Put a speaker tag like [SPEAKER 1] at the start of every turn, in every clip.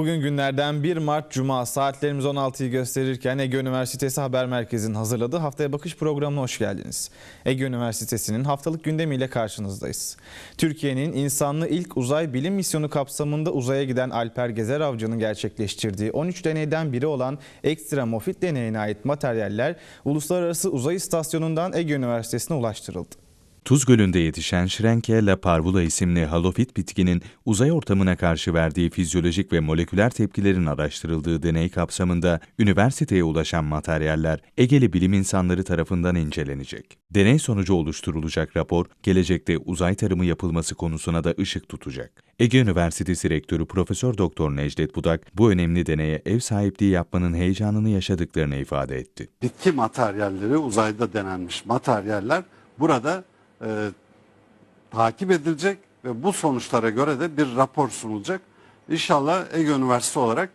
[SPEAKER 1] Bugün günlerden 1 Mart Cuma saatlerimiz 16'yı gösterirken Ege Üniversitesi Haber Merkezi'nin hazırladığı Haftaya Bakış programına hoş geldiniz. Ege Üniversitesi'nin haftalık gündemiyle karşınızdayız. Türkiye'nin insanlı ilk uzay bilim misyonu kapsamında uzaya giden Alper Gezer Avcı'nın gerçekleştirdiği 13 deneyden biri olan ekstra mofit deneyine ait materyaller Uluslararası Uzay İstasyonu'ndan Ege Üniversitesi'ne ulaştırıldı.
[SPEAKER 2] Tuz Gölü'nde yetişen Schrenke parvula isimli halofit bitkinin uzay ortamına karşı verdiği fizyolojik ve moleküler tepkilerin araştırıldığı deney kapsamında üniversiteye ulaşan materyaller Egeli bilim insanları tarafından incelenecek. Deney sonucu oluşturulacak rapor, gelecekte uzay tarımı yapılması konusuna da ışık tutacak. Ege Üniversitesi Rektörü Profesör Doktor Necdet Budak, bu önemli deneye ev sahipliği yapmanın heyecanını yaşadıklarını ifade etti.
[SPEAKER 3] bitki materyalleri uzayda denenmiş materyaller burada e, takip edilecek ve bu sonuçlara göre de bir rapor sunulacak. İnşallah Ege Üniversitesi olarak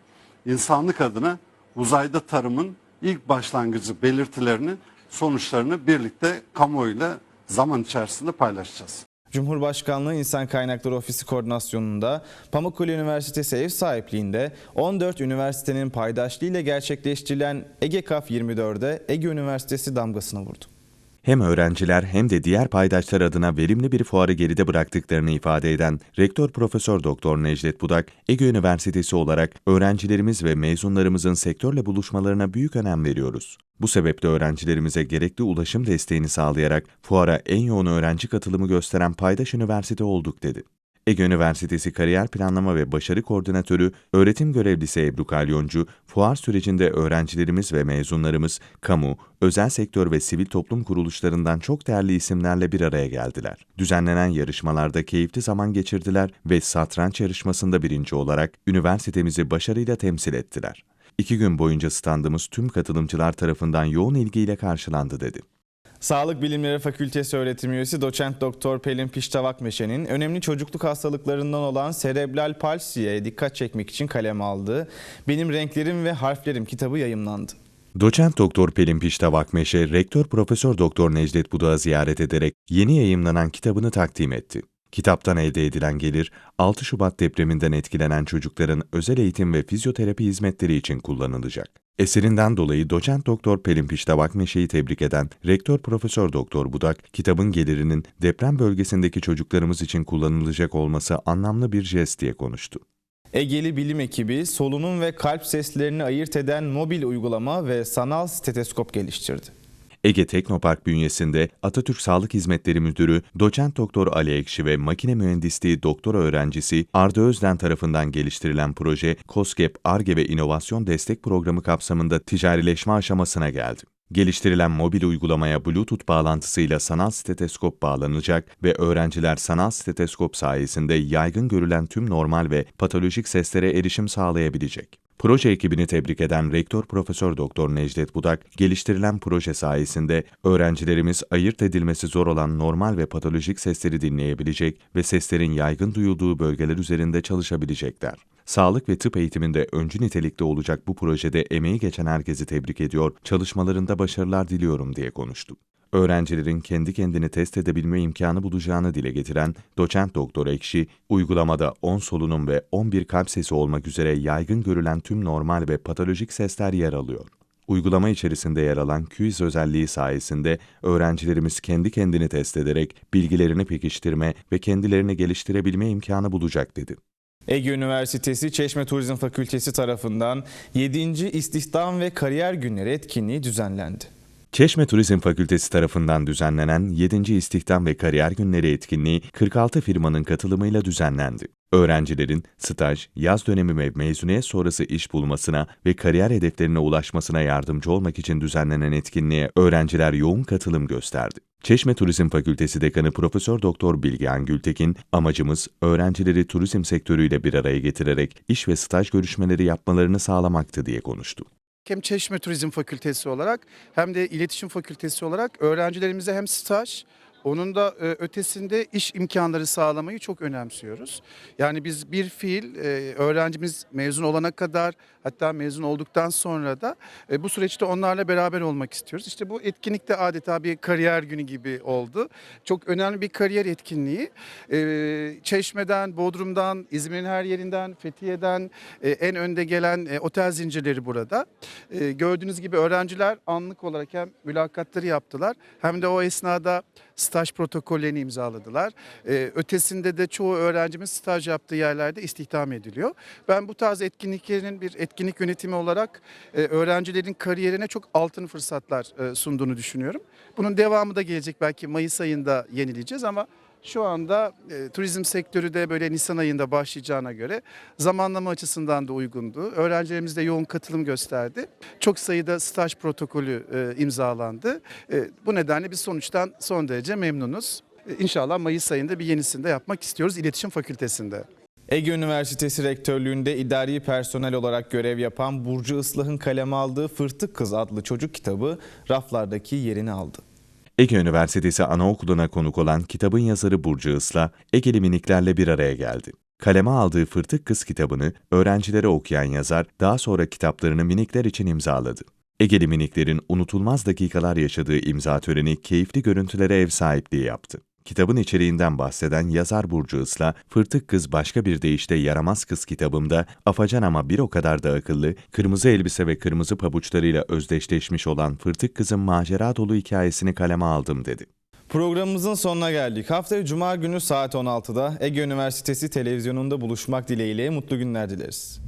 [SPEAKER 3] insanlık adına uzayda tarımın ilk başlangıcı belirtilerini, sonuçlarını birlikte kamuoyuyla zaman içerisinde paylaşacağız.
[SPEAKER 1] Cumhurbaşkanlığı İnsan Kaynakları Ofisi koordinasyonunda Pamukkale Üniversitesi ev sahipliğinde 14 üniversitenin paydaşlığıyla gerçekleştirilen EGEKAF 24'de Ege Üniversitesi damgasını vurdu.
[SPEAKER 2] Hem öğrenciler hem de diğer paydaşlar adına verimli bir fuarı geride bıraktıklarını ifade eden Rektör Profesör Doktor Necdet Budak, Ege Üniversitesi olarak öğrencilerimiz ve mezunlarımızın sektörle buluşmalarına büyük önem veriyoruz. Bu sebeple öğrencilerimize gerekli ulaşım desteğini sağlayarak fuara en yoğun öğrenci katılımı gösteren paydaş üniversite olduk dedi. Ege Üniversitesi Kariyer Planlama ve Başarı Koordinatörü, öğretim görevlisi Ebru Kalyoncu, fuar sürecinde öğrencilerimiz ve mezunlarımız, kamu, özel sektör ve sivil toplum kuruluşlarından çok değerli isimlerle bir araya geldiler. Düzenlenen yarışmalarda keyifli zaman geçirdiler ve satranç yarışmasında birinci olarak üniversitemizi başarıyla temsil ettiler. İki gün boyunca standımız tüm katılımcılar tarafından yoğun ilgiyle karşılandı dedi.
[SPEAKER 1] Sağlık Bilimleri Fakültesi öğretim üyesi doçent doktor Pelin Piştavakmeşe'nin önemli çocukluk hastalıklarından olan serebral palsiye dikkat çekmek için kalem aldığı Benim Renklerim ve Harflerim kitabı yayımlandı.
[SPEAKER 2] Doçent Doktor Pelin Piştavakmeşe, Rektör Profesör Doktor Necdet Budak'ı ziyaret ederek yeni yayımlanan kitabını takdim etti. Kitaptan elde edilen gelir, 6 Şubat depreminden etkilenen çocukların özel eğitim ve fizyoterapi hizmetleri için kullanılacak. Eserinden dolayı doçent doktor Pelin Piştavakmeşe'yi tebrik eden Rektör Profesör Doktor Budak, kitabın gelirinin deprem bölgesindeki çocuklarımız için kullanılacak olması anlamlı bir jest diye konuştu.
[SPEAKER 1] Egeli bilim ekibi solunum ve kalp seslerini ayırt eden mobil uygulama ve sanal steteskop geliştirdi.
[SPEAKER 2] Ege Teknopark bünyesinde Atatürk Sağlık Hizmetleri Müdürü Doçent Doktor Ali Ekşi ve makine mühendisliği doktora öğrencisi Arda Özden tarafından geliştirilen proje COSGAP ARGE ve İnovasyon Destek Programı kapsamında ticarileşme aşamasına geldi. Geliştirilen mobil uygulamaya Bluetooth bağlantısıyla sanal steteskop bağlanacak ve öğrenciler sanal steteskop sayesinde yaygın görülen tüm normal ve patolojik seslere erişim sağlayabilecek. Proje ekibini tebrik eden Rektör Profesör Doktor Necdet Budak, geliştirilen proje sayesinde öğrencilerimiz ayırt edilmesi zor olan normal ve patolojik sesleri dinleyebilecek ve seslerin yaygın duyulduğu bölgeler üzerinde çalışabilecekler. Sağlık ve tıp eğitiminde öncü nitelikte olacak bu projede emeği geçen herkesi tebrik ediyor, çalışmalarında başarılar diliyorum diye konuştu. Öğrencilerin kendi kendini test edebilme imkanı bulacağını dile getiren doçent doktor Ekşi, uygulamada 10 solunum ve 11 kalp sesi olmak üzere yaygın görülen tüm normal ve patolojik sesler yer alıyor. Uygulama içerisinde yer alan quiz özelliği sayesinde öğrencilerimiz kendi kendini test ederek bilgilerini pekiştirme ve kendilerini geliştirebilme imkanı bulacak dedi.
[SPEAKER 1] Ege Üniversitesi Çeşme Turizm Fakültesi tarafından 7. İstihdam ve Kariyer Günleri etkinliği düzenlendi.
[SPEAKER 2] Çeşme Turizm Fakültesi tarafından düzenlenen 7. İstihdam ve Kariyer Günleri etkinliği 46 firmanın katılımıyla düzenlendi. Öğrencilerin staj, yaz dönemi ve mezuniyet sonrası iş bulmasına ve kariyer hedeflerine ulaşmasına yardımcı olmak için düzenlenen etkinliğe öğrenciler yoğun katılım gösterdi. Çeşme Turizm Fakültesi Dekanı Profesör Doktor Bilgehan Gültekin, amacımız öğrencileri turizm sektörüyle bir araya getirerek iş ve staj görüşmeleri yapmalarını sağlamaktı diye konuştu.
[SPEAKER 4] Hem Çeşme Turizm Fakültesi olarak hem de İletişim Fakültesi olarak öğrencilerimize hem staj onun da e, ötesinde iş imkanları sağlamayı çok önemsiyoruz. Yani biz bir fiil e, öğrencimiz mezun olana kadar Hatta mezun olduktan sonra da e, bu süreçte onlarla beraber olmak istiyoruz. İşte bu etkinlik de adeta bir kariyer günü gibi oldu. Çok önemli bir kariyer etkinliği. Çeşme'den, Bodrum'dan, İzmir'in her yerinden, Fethiye'den en önde gelen otel zincirleri burada. Gördüğünüz gibi öğrenciler anlık olarak hem mülakatları yaptılar hem de o esnada staj protokollerini imzaladılar. E, ötesinde de çoğu öğrencimiz staj yaptığı yerlerde istihdam ediliyor. Ben bu tarz etkinliklerin bir etkinlik yönetimi olarak e, öğrencilerin kariyerine çok altın fırsatlar e, sunduğunu düşünüyorum. Bunun devamı da gelecek belki Mayıs ayında yenileyeceğiz ama şu anda e, turizm sektörü de böyle Nisan ayında başlayacağına göre zamanlama açısından da uygundu. Öğrencilerimiz de yoğun katılım gösterdi. Çok sayıda staj protokolü e, imzalandı. E, bu nedenle biz sonuçtan son derece memnunuz. E, İnşallah Mayıs ayında bir yenisini de yapmak istiyoruz İletişim Fakültesinde.
[SPEAKER 1] Ege Üniversitesi Rektörlüğü'nde idari personel olarak görev yapan Burcu Islah'ın kaleme aldığı Fırtık Kız adlı çocuk kitabı raflardaki yerini aldı.
[SPEAKER 2] Ege Üniversitesi Anaokulu'na konuk olan kitabın yazarı Burcu Isla, Egeli miniklerle bir araya geldi. Kaleme aldığı Fırtık Kız kitabını öğrencilere okuyan yazar daha sonra kitaplarını minikler için imzaladı. Egeli miniklerin unutulmaz dakikalar yaşadığı imza töreni keyifli görüntülere ev sahipliği yaptı. Kitabın içeriğinden bahseden yazar Burcu Isla, Fırtık Kız Başka Bir Deyişte Yaramaz Kız kitabımda afacan ama bir o kadar da akıllı, kırmızı elbise ve kırmızı pabuçlarıyla özdeşleşmiş olan Fırtık Kız'ın macera dolu hikayesini kaleme aldım dedi.
[SPEAKER 1] Programımızın sonuna geldik. Haftaya Cuma günü saat 16'da Ege Üniversitesi televizyonunda buluşmak dileğiyle mutlu günler dileriz.